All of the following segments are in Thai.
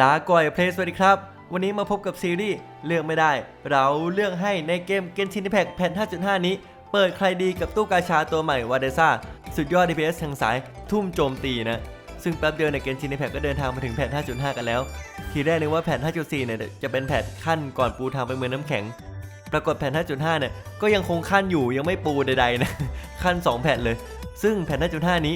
ลาก่อยเพลสวัสดีครับ วันนี้มาพบกับซีรีส์เลือกไม่ได้ เราเลือกให้ในเกมเกนชินแพ k แผ่น5.5 นี้ เปิดใครดีกับตู้กาชาตัวใหม่วาเดซ่าสุดยอด DPS ทางสายทุ่มโจมตีนะ ซึ่งแป๊บเดียวในเกนชินแพ k ก็เดินทางมาถึงแผ่น5.5 กันแล้ว ทีแรกนึกว่าแผ่น5.4 เนี่ยจะเป็นแผ่นขั้นก่อนปูทางไปเมืองน้ำแข็ง ปรากฏแผ่น5.5 เนี่ยก็ยังคงขั้นอยู่ยังไม่ปูใดๆนะขั้น 2แผ่นเลย ซึ่งแผ่น5.5 นี้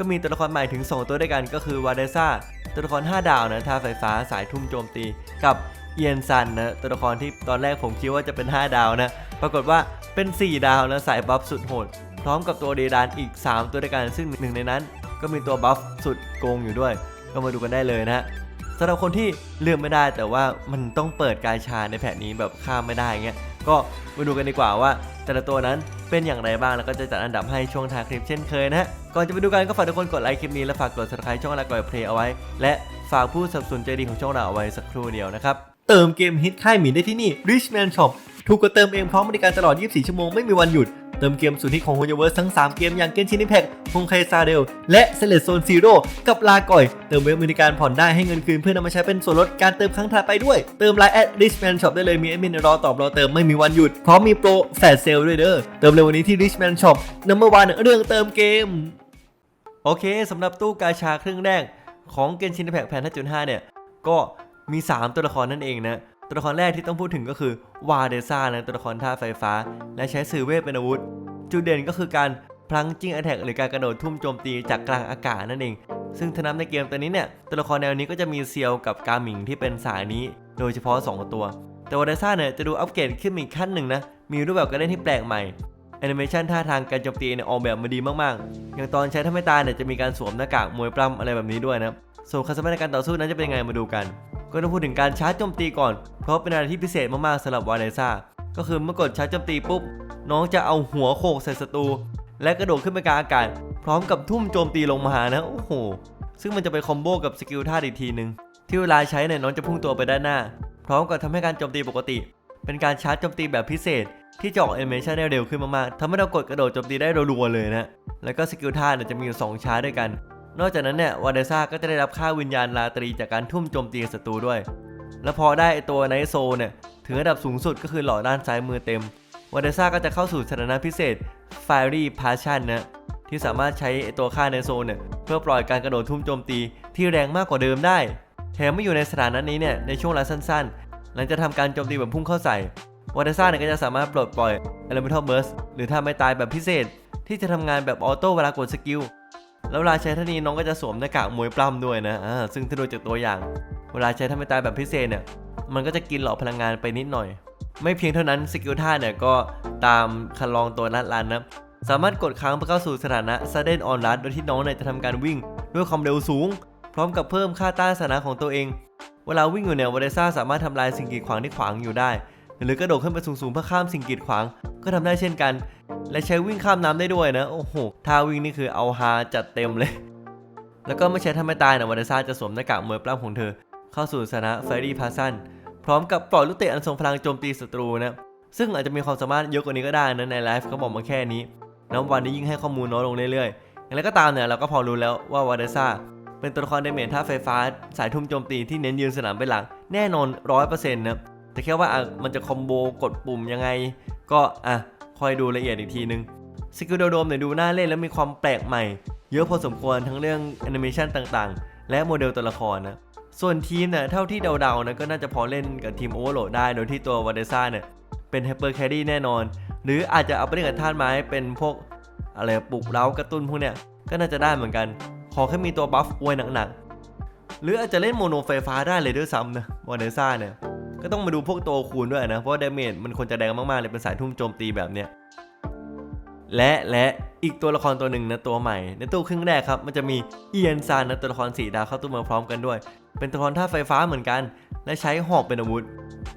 ก็มีตัวละครใหม่ถึง 2 ตัวด้วยกันก็คือวาเดซ่าตัวละคร 5 ดาวนะท่าไฟฟ้าสายทุ่มโจมตีกับเอียนซันนะตัวละครที่ตอนแรกผมคิดว่าจะเป็น 5 ดาวนะ ปรากฏว่าเป็น 4 ดาวนะสายบัฟสุดโหด พร้อมกับตัวเดดานอีก 3 ตัวด้วยกันซึ่งหนึ่งในนั้น ก็มีตัวบัฟสุดโกงอยู่ด้วย ก็มาดูกันได้เลยนะฮะสำหรับคนที่เลือกไม่ได้แต่ว่ามันต้องเปิดกายชาในแผนนี้แบบข้ามไม่ได้เงี้ยก็มาดูกันดีกว่าว่า แต่ละตัวนั้นเป็นอย่างไรบ้างแล้วก็จะจัดอันดับให้ช่วงท้ายคลิปเช่นเคยนะฮะก่อนจะไปดูกันก็ฝากทุกคนกดไลค์คลิปนี้และฝากกด subscribe ช่องละก่อยเพลย์เอาไว้ และฝากผู้สนับสนุนใจดีของช่องเราเอาไว้สักครู่เดียวนะครับเติมเกมฮิตค่ายหมีได้ที่นี่ Richman Shop ถูกกว่าเติมเองพร้อมบริการตลอด 24 ชั่วโมงไม่มีวันหยุด เติมเกมสุดฮิตของ h o y o v e r s e ทั้ง 3 เกมอย่างเกนชิน Impact ฮงไคซาเดล และเซเล t โซนซีโร่กับลาก่อย เติมเว็บบริการผ่อนได้ให้เงินคืนเพื่อนำมาใช้เป็นส่วนลดการเติมครั้งถัดไปด้วย เติมไลน์แอด Richman Shop ได้เลยมีแอดมินรอตอบรอเติมไม่มีวันหยุดพร้อมมีโปรแฟลชเซลด้วยเด้อเติมเร็ววันนี้ที่ Richman Shop Number One เรื่องเติมเกม โอเคสำหรับตู้กาชาครึ่งแรกของเกนชิน Impact แผ่น5.5เนี่ยก็มี 3 ตัวละครนั่นเองนะ ตัวละครแรกที่ต้องพูดถึงก็คือวาเดซ่านะตัวละครท่าไฟฟ้า และใช้สื่อเวทเป็นอาวุธ จุดเด่นก็คือการพลังจิ้งอ t แทกหรือการกระโดดทุ่มโจมตีจากกลางอากาศนั่นเอง ซึ่งถ้านับในเกมตัวนี้เนี่ยตัวละครแนวนี้ก็จะมีเซียวกับกาหมิงที่เป็นสายนี้ โดยเฉพาะ 2 ตัว แต่วาเดซ่าเนี่ยจะดูอัปเกรดขึ้นอีกขั้นหนึ่งนะมีรูปแบบการเล่นที่แปลกใหม่แอนิเมชันท่าทางการโจมตีเนี่ยออกแบบมาดีมากๆ อย่างตอนใช้ถ้าไม่ตาเนี่ยจะมีการสวมหน้ากากมวยปล้ำอะไรแบบนี้ด้วยนะส่วนความสามารถในการต่อสู้นั้นจะเป็นยังไงมาดูกัน ก็ต้องพูดถึงการชาร์จโจมตีก่อน เพราะเป็นอะไรที่พิเศษมากๆสำหรับวาเลซ่าก็คือเมื่อกดชาร์จโจมตีปุ๊บ น้องจะเอาหัวโขกใส่ศัตรูและกระโดดขึ้นไปกลางอากาศพร้อมกับทุ่มโจมตีลงมานะโอ้โห ซึ่งมันจะไปคอมโบกับสกิลท่าอีกทีหนึ่งที่เวลาใช้เนี่ยน้องจะพุ่งตัวไปด้านหน้า พร้อมกับทำให้การโจมตีปกติ เป็นการชาร์จโจมตีแบบพิเศษ ที่จะออกแอนิเมชันได้เร็วขึ้นมากๆทำให้เรากดกระโดดโจมตีได้รัวๆเลยนะแล้วก็สกิลท่าเนี่ยจะมีอยู่สองชาร์จด้วยกัน นอกจากนั้นเนี่ยวาเดซ่าก็จะได้รับค่าวิญญาณราตรีจากการทุ่มโจมตีศัตรูด้วย แล้วพอได้ตัวไนโซเนี่ยถึงระดับสูงสุดก็คือหล่อด้านซ้ายมือเต็มวาเดซ่าก็จะเข้าสู่สถานะพิเศษ Fiery Passion นะที่สามารถใช้ตัวค่าไนโซเนี่ยเพื่อปล่อยการกระโดดทุ่มโจมตีที่แรงมากกว่าเดิมได้ แถมไม่อยู่ในสถานะนี้เนี่ยในช่วงเวลาสั้นๆ หลังจากทำการโจมตีแบบพุ่งเข้าใส่วาเดซ่าเนี่ยก็จะสามารถปลดปล่อย Elemental Burst หรือถ้าไม่ตายแบบพิเศษ ที่จะทำงานแบบออโต้เวลากดสกิล แล้วเวลาใช้ท่านี้น้องก็จะสวมหน้ากากมวยปล้ำด้วยนะอ่าซึ่งถ้าดูจากตัวอย่าง เวลาใช้ท่าไม่ตายแบบพิเศษเนี่ย มันก็จะกินหลอดพลังงานไปนิดหน่อย ไม่เพียงเท่านั้นสกิลท่าเนี่ยก็ตามคันลองตัวนัดลันนะ สามารถกดค้างเพื่อเข้าสู่สถานะ Sudden On Rush โดยที่น้องเนี่ยจะทำการวิ่งด้วยความเร็วสูง พร้อมกับเพิ่มค่าต้านสถานะของตัวเอง เวลาวิ่งอยู่เนี่ยวาเดซ่าสามารถทำลายสิ่งกีดขวางที่ขวางอยู่ได้ หรือกระโดดขึ้นไปสูงๆเพื่อข้ามสิ่งกีดขวาง ก็ทำได้เช่นกัน และใช้วิ่งข้ามน้ำได้ด้วยนะ โอ้โหท่าวิ่งนี่คือเอาฮาจัดเต็มเลย แล้วก็ไม่ใช้ทำไม่ตายนะวาเดซ่าจะสวมหน้ากากมวยปล้ำของเธอ เข้าสู่สถานะเฟรดี้พาซันพร้อมกับปล่อยลูกเตะอันทรงพลังโจมตีศัตรูนะซึ่งอาจจะมีความสามารถเยอะกว่านี้ก็ได้นะในไลฟ์เขาบอกมาแค่นี้น้ำวันนี้ยิ่งให้ข้อมูลน้อยลงเรื่อยๆอย่างไรก็ตามเนี่ยเราก็พอรู้แล้วว่าวาเดซ่าเป็นตัวละครเดเมจท่าไฟฟ้า สายทุ่มโจมตีที่เน้นยืนสนามเป็นหลักแน่นอนร้อยเปอร์เซ็นต์นะ แต่แค่ว่าอะมันจะคอมโบกดปุ่มยังไง ก็อะคอยดูละเอียดอีกทีนึงสกิลโดมเนี่ยดูน่าเล่นและมีความแปลกใหม่ เยอะพอสมควรทั้งเรื่องแอนิเมชันต่างๆ และโมเดลตัวละครนะส่วนทีมเนี่ยเท่าที่เดาๆนะก็น่าจะพอเล่นกับทีมโอเวอร์โหลดได้ โดยที่ตัววาเดซ่าเนี่ยเป็นไฮเปอร์แครี่แน่นอน หรืออาจจะเอาไปเล่นกับท่านไม้เป็นพวกอะไรปลุกเร้ากระตุ้นพวกเนี้ยก็น่าจะได้เหมือนกัน ขอแค่มีตัวบัฟอวยหนักๆหรืออาจจะเล่นโมโนไฟฟ้าได้เลยด้วยซ้ำนะวาเดซ่าเนี่ย ก็ต้องมาดูพวกตัวคูณด้วยนะ เพราะว่าดาเมจมันควรจะแรงมากๆเลยเป็นสายทุ่มโจมตีแบบเนี้ยและและอีกตัวละครตัวหนึ่งนะตัวใหม่ ในตู้ครึ่งแรกครับ มันจะมีเอียนซานนะตัวละครสีดาวเข้าตู้มาพร้อมกันด้วย เป็นตัวละครท่าไฟฟ้าเหมือนกัน และใช้หอกเป็นอาวุธ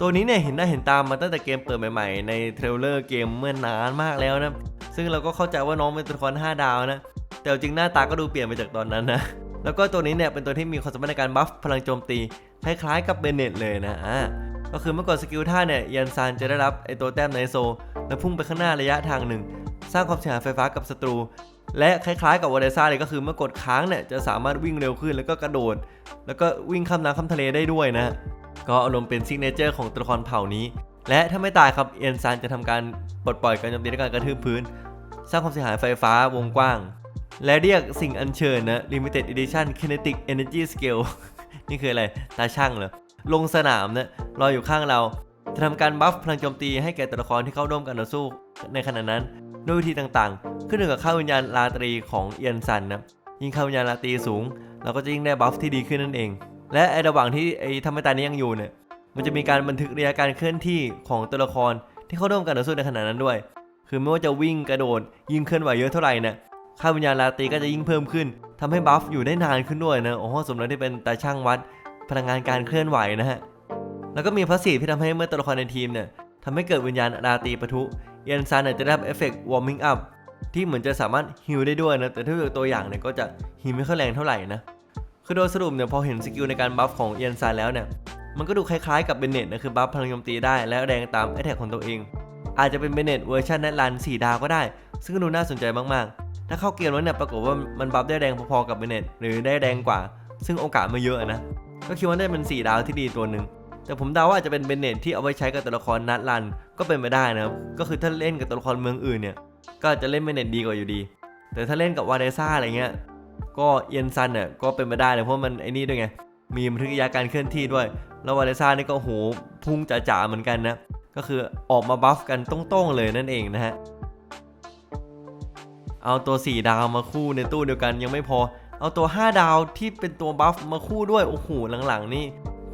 ตัวนี้เนี่ยเห็นได้เห็นตามมาตั้งแต่เกมเปิดใหม่ๆ ในเทรลเลอร์เกมเมื่อนานมากแล้วนะ ซึ่งเราก็เข้าใจว่าน้องเป็นตัวละคร5ดาวนะ แต่จริงหน้าตาก็ดูเปลี่ยนไปจากตอนนั้นนะ แล้วก็ตัวนี้เนี่ยเป็นตัวที่มีความสามารถในการบัฟพลังโจมตีคล้ายๆกับเบเนตเลยนะอ่า ก็คือเมื่อกดสกิลท่าเนี่ยยันซานจะได้รับไอตัวแต้มไนโซ แล้วพุ่งไปข้างหน้าระยะทางหนึ่ง สร้างความเสียหายไฟฟ้ากับศัตรู และคล้ายๆกับวอเดซ่าเลยก็คือเมื่อกดค้างเนี่ยจะสามารถวิ่งเร็วขึ้นแล้วก็กระโดด แล้วก็วิ่งข้ามน้ำข้ามทะเลได้ด้วยนะ ก็อารมณ์เป็นซิกเนเจอร์ของตัวละครเผ่านี้ และถ้าไม่ตายครับเอียนซันจะทำการปลดปล่อยการโจมตีด้วยการกระทืบพื้น สร้างความเสียหายไฟฟ้าวงกว้าง และเรียกสิ่งอัญเชิญนะ Limited Edition Kinetic Energy Scale นี่คืออะไร ตาช่างเหรอ ลงสนามเนะรออยู่ข้างเรา จะทำการบัฟพลังโจมตีให้แก่ตัวละครที่เข้าร่วมการต่อสู้ในขณะนั้นด้วยวิธีต่างๆ ขึ้นอยู่กับค่าวิญญาณราตรีของเอียนซันนะยิ่งค่าวิญญาณราตรีสูง เราก็จะยิ่งได้บัฟที่ดีขึ้นนั่นเอง และไอระหว่างที่ไอทำให้ตานี้ยังอยู่เนี่ยมันจะมีการบันทึกระยะการเคลื่อนที่ของตัวละครที่เข้าร่วมการต่อสู้ในขณะนั้นด้วย คือไม่ว่าจะวิ่งกระโดด ยิ่งเคลื่อนไหวเยอะเท่าไหร่เนี่ยค่าวิญญาณราตรีก็จะยิ่งเพิ่มขึ้นทำให้บัฟอยู่ได้นานขึ้นด้วยนะโอ้โหสมแล้วที่เป็นตาช่างวัด พลังงานการเคลื่อนไหวนะฮะ แล้วก็มีพาสซีฟที่ทำให้เมื่อตัวละครในทีมเนี่ยทำให้เกิดวิญญาณราตรีปะทุเอียนซันเนี่ยจะได้รับเอฟเฟกต์วอร์มิงอัพที่เหมือนจะสามารถฮิลได้ด้วยนะ แต่ถ้าเป็นตัวอย่างเนี่ยก็จะฮิลไม่ค่อยแรงเท่าไหร่นะ คือโดยสรุปเนี่ยพอเห็นสกิลในการบัฟของเอียนซันแล้วเนี่ยมันก็ดูคล้ายๆกับเบนเน็ตนะคือบัฟพลังโจมตีได้และแรงตามแอ t แทกของตัวเอง อาจจะเป็นเบนเน็ตเวอร์ชันแนทรัน4ดาวก็ได้ ซึ่งดูน่าสนใจมากๆ ถ้าเข้าเกมแล้วเนี่ยปรากฏว่ามันบัฟได้แรงพอๆกับเบนเน็ตหรือได้แรงกว่า ซึ่งโอกาสไม่เยอะนะ ก็คิดว่าได้เป็น4ดาวที่ดีตัวหนึ่งแต่ผมเดาว่าอาจจะเป็นเบนเนตที่เอาไว้ใช้กับตัวละครนัดรันก็เป็นไปได้นะครับก็คือถ้าเล่นกับตัวละครเมืองอื่นเนี่ยก็จะเล่นเบนเนตดีกว่าอยู่ดี แต่ถ้าเล่นกับวาเดซ่าอะไรเงี้ยก็เอียนซันเนี่ยก็เป็นไปได้เลยเพราะมันไอ้นี่ด้วยไงมีบันทึกระยะการเคลื่อนที่ด้วย แล้ววาเลซ่านี่ก็โอ้โหพุ่งจ๋าๆเหมือนกันนะ ก็คือออกมาบัฟกันตรงๆเลยนั่นเองนะฮะ เอาตัว 4 ดาวมาคู่ในตู้เดียวกันยังไม่พอ เอาตัว 5 ดาวที่เป็นตัวบัฟมาคู่ด้วย โอ้โห หลังๆ นี่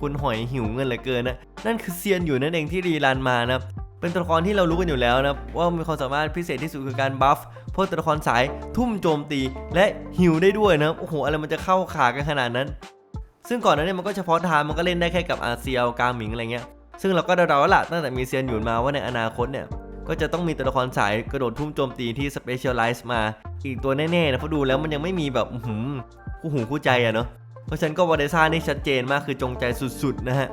คุณหอยหิวเงินเหลือเกินนะ นั่นคือเซียนอยู่นั่นเองที่รีรันมานะเป็นตัวละครที่เรารู้กันอยู่แล้วนะว่ามีความสามารถพิเศษที่สุดคือการบัฟพวกตัวละครสายทุ่มโจมตีและหิวได้ด้วยนะโอ้โหอะไรมันจะเข้าขากันขนาดนั้น ซึ่งก่อนหนั้นเนี่ยมันก็เฉพาะทางมันก็เล่นได้แค่กับอาเซียลกาหมิงอะไรเงี้ยซึ่งเราก็เดาๆแล้วล่ะตั้งแต่มีเซียนหยุนมาว่าในอนาคตเนี่ย ก็จะต้องมีตัวละครสายกระโดดทุ่มโจมตีที่สเปเชียลไลซ์มา อีกตัวแน่ๆนะเพราะดูแล้วมันยังไม่มีแบบอื้อหือคู่หูคู่ใจอะเนาะเพราะฉะนั้นก็วาเดซ่านี่ชัดเจนมากคือจงใจสุดๆนะฮะ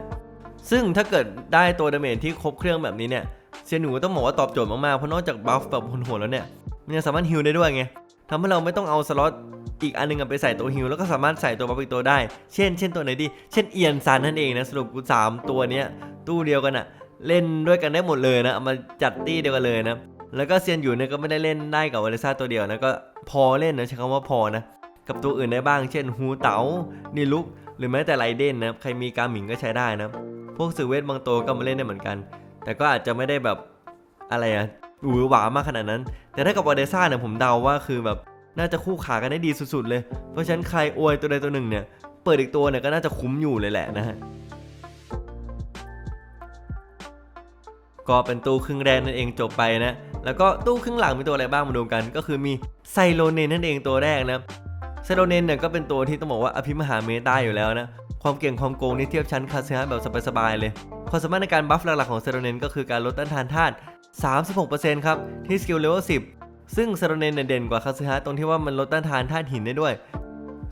ซึ่งถ้าเกิดได้ตัวดาเมจที่ครบเครื่องแบบนี้เนี่ยเซียนหนูก็ต้องบอกว่าตอบโจทย์มากๆเพราะนอกจากบัฟแบบโหดๆแล้วเนี่ยมันยังสามารถฮิลได้ด้วยไงทำให้เราไม่ต้องเอาสล็อตอีกอันหนึงไปใส่ตัวฮิลแล้วก็สามารถใส่ตัวบัฟอีกตัวได้ เช่น เช่นตัวไหนดี เช่นเอียนซันนั่นเองนะสรุปกูสามตัวเนี้ยตู้เดียวกันอะ เล่นด้วยกันได้หมดเลยนะมาจัดตี้เดียวกันเลยนะ แล้วก็เซียนอยู่เนี่ยก็ไม่ได้เล่นได้กับวาเลซ่าตัวเดียวนะก็พอเล่นนะใช้คำว่าพอนะกับตัวอื่นได้บ้างเช่นฮูเต๋านิลุก หรือแม้แต่ไรเดนนะใครมีกาหมิงก็ใช้ได้นะพวกสื่อเวทบางตัวก็มาเล่นได้เหมือนกัน แต่ก็อาจจะไม่ได้แบบอะไรอะหวือหวามากขนาดนั้น แต่ถ้ากับวาเดซ่าเนี่ยผมเดาว่าคือแบบน่าจะคู่ขากันได้ดีสุดๆเลย เพราะฉะนั้นใครอวยตัวใดตัวหนึ่งเนี่ย เปิดอีกตัวเนี่ยก็น่าจะคุ้มอยู่เลยแหละนะฮะ ก็เป็นตู้ครึ่งแรกนั่นเองจบไปนะ แล้วก็ตู้ครึ่งหลังมีตัวอะไรบ้างมาดูกัน ก็คือมีไซโลเนนนั่นเองตัวแรกนะไซโลเนนเนี่ยก็เป็นตัวที่ต้องบอกว่าอภิมหาเมตาอยู่แล้วนะ ความเก่งความโกงนี่เทียบชั้นคาเซฮะแบบสบายๆเลย ความสามารถในการบัฟหลักๆของเซโรเนนก็คือการลดต้านทานธาตุ 36%ครับที่สกิลเลเวล 10 ซึ่งเซโรเนนเนี่ยเด่นกว่าคาซึฮะตรงที่ว่ามันลดต้านทานธาตุหินได้ด้วย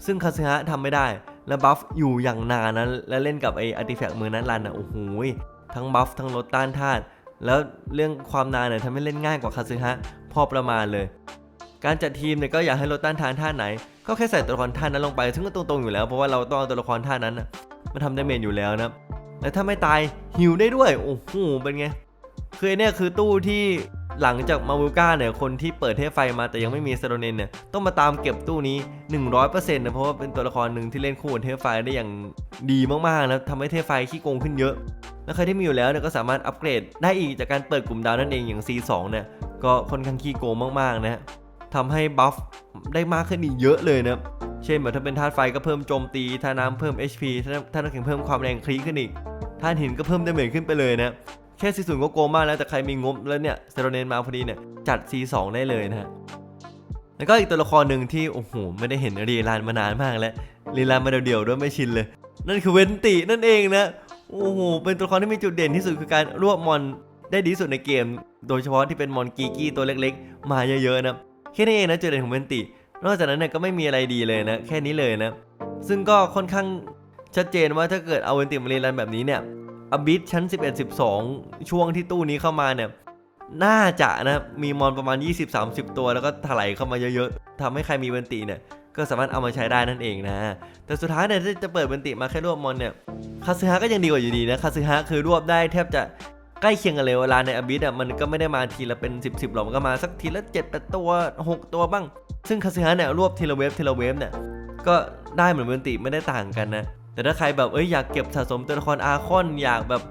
ซึ่งคาซึฮะทำไม่ได้ และบัฟอยู่อย่างนานนะและเล่นกับไออาร์ติแฟกต์มือนั้นรันอะโอ้โหทั้งบัฟทั้งลดต้านธาตุ แล้วเรื่องความนานเนี่ยทำให้เล่นง่ายกว่าคาซึฮะพอประมาณเลย การจัดทีมเนี่ยก็อยากให้ลดต้านทานท่าไหน ก็แค่ใส่ตัวละครท่านั้นลงไป ซึ่งก็ตรงๆอยู่แล้วเพราะว่าเราต้องเอาตัวละครท่านั้นมาทำดาเมจอยู่แล้วนะและถ้าไม่ตายหิวได้ด้วยโอ้โหเป็นไงคือไอ้เนี่ยคือตู้ที่ หลังจากมาวูก้าเนี่ยคนที่เปิดเทพไฟมาแต่ยังไม่มีเซโรเนนเนี่ยต้องมาตามเก็บตู้นี้ 100%นะเพราะว่าเป็นตัวละครหนึ่งที่เล่นคู่กับเทพไฟได้อย่างดีมากๆนะทำให้เทพไฟขี้โกงขึ้นเยอะ แล้วใครที่มีอยู่แล้วเนี่ยก็สามารถอัปเกรดได้อีกจากการเปิดกลุ่มดาวนั่นเองอย่าง C2 เนี่ยก็ค่อนข้างขี้โกงมากๆนะฮะทำให้บัฟได้มากขึ้นอีกเยอะเลยนะเช่นแบบถ้าเป็นธาตุไฟก็เพิ่มโจมตีธาตุน้ำเพิ่ม HP ธาตุธาตุน้ำแข็งเพิ่มความแรงคลีขึ้นอีกธาตุหินก็เพิ่มดาเมจขึ้นไปเลยนะ แค่ซีศูนย์ก็โกงมากแล้วแต่ใครมีงบแล้วเนี่ยเซโรเนนมาพอดีเนี่ยจัด C2 ได้เลยนะฮะแล้วก็อีกตัวละครหนึ่งที่โอ้โหไม่ได้เห็นรีลานมานานมากแล้วรีลานมาเดี่ยวๆด้วยไม่ชินเลย นั่นคือเวนตินั่นเองนะโอ้โหเป็นตัวละครที่มีจุดเด่นที่สุดคือการรวบมอนได้ดีสุดในเกม โดยเฉพาะที่เป็นมอนกีกี้ตัวเล็กๆ มาเยอะๆนะแค่นี้เองนะจุดเด่นของเวนตินอกจากนั้นเนี่ยก็ไม่มีอะไรดีเลยนะแค่นี้เลยนะ ซึ่งก็ค่อนข้างชัดเจนว่าถ้าเกิดเอาเวนติมาเรียนรันแบบนี้เนี่ย อบิทชั้น 11 12 ช่วงที่ตู้นี้เข้ามาเนี่ย น่าจะนะมีมอนประมาณ 20-30 ตัวแล้วก็ถลายเข้ามาเยอะๆทำให้ใครมีเวนติเนี่ยก็สามารถเอามาใช้ได้นั่นเองนะ แต่สุดท้ายเนี่ยถ้าจะเปิดเวนติมาแค่รวบมอนเนี่ย คาซึฮะก็ยังดีกว่าอยู่ดีนะคาซึฮะคือรวบได้แทบจะใกล้เคียงกันเลยเวลาในอบิสอะมันก็ไม่ได้มาทีละเป็น 10บสหรอกมันก็มาสักทีละ7 8ตัว 6 ตัวบ้าง ซึ่งคาซึฮะเนี่ยรวบทีละเวฟทีละเวฟเนี่ยก็ได้เหมือนเวนติไม่ได้ต่างกันนะ แต่ถ้าใครแบบเอ้ยอยากเก็บสะสมตัวละครอาคอนอยากแบบ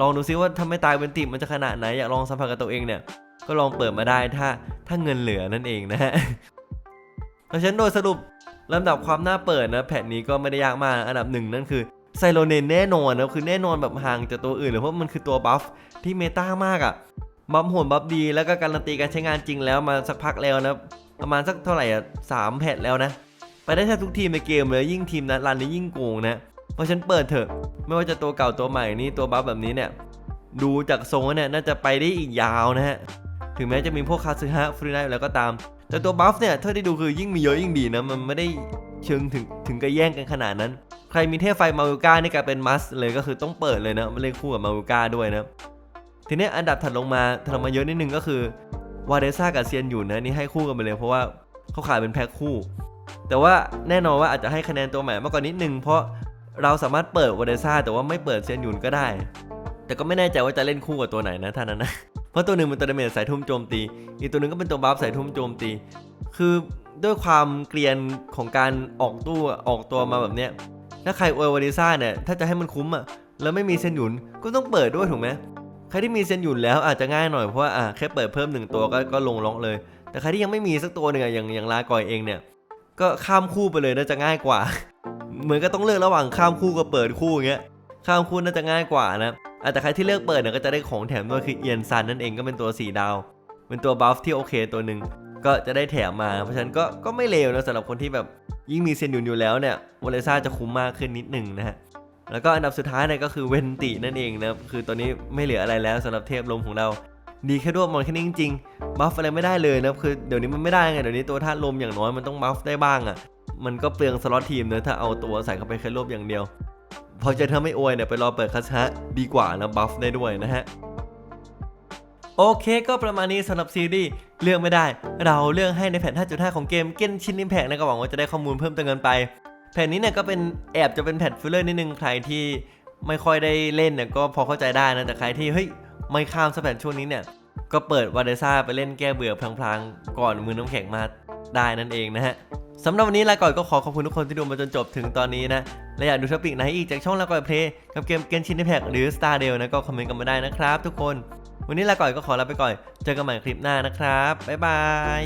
ลองดูซิว่าถ้าไม่ตายเป็นติมันจะขนาดไหนอยากลองสัมผัสกับตัวเองเนี่ยก็ลองเปิดมาได้ถ้าถ้าเงินเหลือนั่นเองนะฮะเพราะฉะนั้นโดยสรุปลำดับความน่าเปิดนะแผ่นนี้ก็ไม่ได้ยากมากอันดับหนึ่งนั่นคือไซโลเนนแน่นอนนะคือแน่นอนแบบห่างจากตัวอื่นเลยเพราะมันคือตัวบัฟที่เมตามากอะบัฟโหดบัฟดีแล้วก็การันตีการใช้งานจริงแล้วมาสักพักแล้วนะประมาณสักเท่าไหร่อะสามแพทแล้วนะ ไปได้แทบทุกทีมในเกมเลยยิ่งทีมนั้นรันนี้ยิ่งโกงนะเพราะฉันเปิดเถอะไม่ว่าจะตัวเก่าตัวใหม่นี่ตัวบัฟแบบนี้เนี่ยดูจากทรงแล้วเนี่ยน่าจะไปได้อีกยาวนะฮะถึงแม้จะมีพวกคาซึฮะฟรีไนท์แล้วก็ตาม แต่ตัวบัฟเนี่ยเท่าที่ดูคือยิ่งมีเยอะยิ่งดีนะมันไม่ได้เชิงถึงถึงกับแย่งกันขนาดนั้น ใครมีเทพไฟมาวิก้านี่กลายเป็นมัสเลยก็คือต้องเปิดเลยนะมาเล่นคู่กับมาวิก้าด้วยนะทีนี้อันดับถัดลงมาถัดลงมาเยอะนิดนึงก็คือวาเดซ่ากับเซียนอยู่นะนี่ให้คู่กันไปเลยเพราะว่าเขาขายเป็นแพ็คคู่ แต่ว่าแน่นอนว่าอาจจะให้คะแนนตัวใหม่มากกว่านิดนึงเพราะเราสามารถเปิดวาเดซ่าแต่ว่าไม่เปิดเซียนหยุนก็ได้ แต่ก็ไม่แน่ใจว่าจะเล่นคู่กับตัวไหนนะท่านนั้นนะ เพราะตัวหนึ่งเป็นตัวดาเมจสายทุ่มโจมตี อีกตัวหนึ่งก็เป็นตัวบัฟสายทุ่มโจมตี คือด้วยความเกรียนของการออกตู้ออกตัวมาแบบเนี้ย ถ้าใครอวยวาเดซ่าเนี่ยถ้าจะให้มันคุ้มอะแล้วไม่มีเซียนหยุนก็ต้องเปิดด้วยถูกไหมใครที่มีเซียนหยุนแล้วอาจจะง่ายหน่อยเพราะว่าอะแค่เปิดเพิ่มหนึ่งตัวก็ก็ลงล็อกเลย แต่ใครที่ยังไม่มีสักตัวหนึ่งอะอย่างอย่างลากอยเองเนี่ย ก็ข้ามคู่ไปเลยน่าจะง่ายกว่า เหมือนก็ต้องเลือกระหว่างข้ามคู่กับเปิดคู่อย่างเงี้ยข้ามคู่น่าจะง่ายกว่านะแต่ใครที่เลือกเปิดเนี่ยก็จะได้ของแถมด้วยคือเอียนซันนั่นเองก็เป็นตัว4ดาว เป็นตัวบัฟที่โอเคตัวหนึ่งก็จะได้แถมมา เพราะฉะนั้นก็ก็ไม่เลวนะสำหรับคนที่แบบยิ่งมีเซนยุนอยู่แล้วเนี่ยวอเลซ่าจะคุ้มมากขึ้นนิดหนึ่งนะฮะแล้วก็อันดับสุดท้ายเนี่ยก็คือเวนตินั่นเองนะคือตัวนี้ไม่เหลืออะไรแล้วสำหรับเทพลมของเรา ดีแค่รวบมอนแค่นี้จริงๆบัฟอะไรไม่ได้เลยนะคือเดี๋ยวนี้มันไม่ได้ไงเดี๋ยวนี้ตัวธาตุลมอย่างน้อยมันต้องบัฟได้บ้างอะ่ะมันก็เปลืองสล็อตทีมเนอะถ้าเอาตัวใส่เข้าไปแค่รวบอย่างเดียว พอจะถ้าไม่อวยเนี่ยไปรอเปิดคัสฮะดีกว่านะบัฟได้ด้วยนะฮะโอเคก็ประมาณนี้สำหรับซีรีส์เลือกไม่ได้ เราเลือกให้ในแผ่น5.5 ของเกมเกนชิน i ิมแพกนะก็หวังว่าจะได้ข้อมูลเพิ่มเติมกันไป แผ่นนี้เนี่ยก็เป็นแอบจะเป็นแผ่นฟิลเลอร์นิดนึงใครที่ไม่ค่อยได้เล่นเนี่ยก็พอเข้าใจได้นะแต่ใครที่เฮ้ย ไม่ข้ามสกแผ่นช่วงนี้เนี่ย ก็เปิดวาเดซ่าไปเล่นแก้เบื่อพลางๆ ก่อนมือน้ำแข็งมาได้นั่นเองนะฮะสำหรับวันนี้ลาก่อยก็ขอขอบคุณทุกคนที่ดูมาจนจบถึงตอนนี้นะ และอยากดูท็อปิกไหนอีกจากช่องลาก่อยเพลย์กับเกมเกนชินิแพกหรือ Star d a l นะก็คอมเมนต์กันมาได้นะครับ ทุกคน วันนี้ลาก่อยก็ขอลาไปก่อน เจอกันใหม่คลิปหน้านะครับ บ๊ายบาย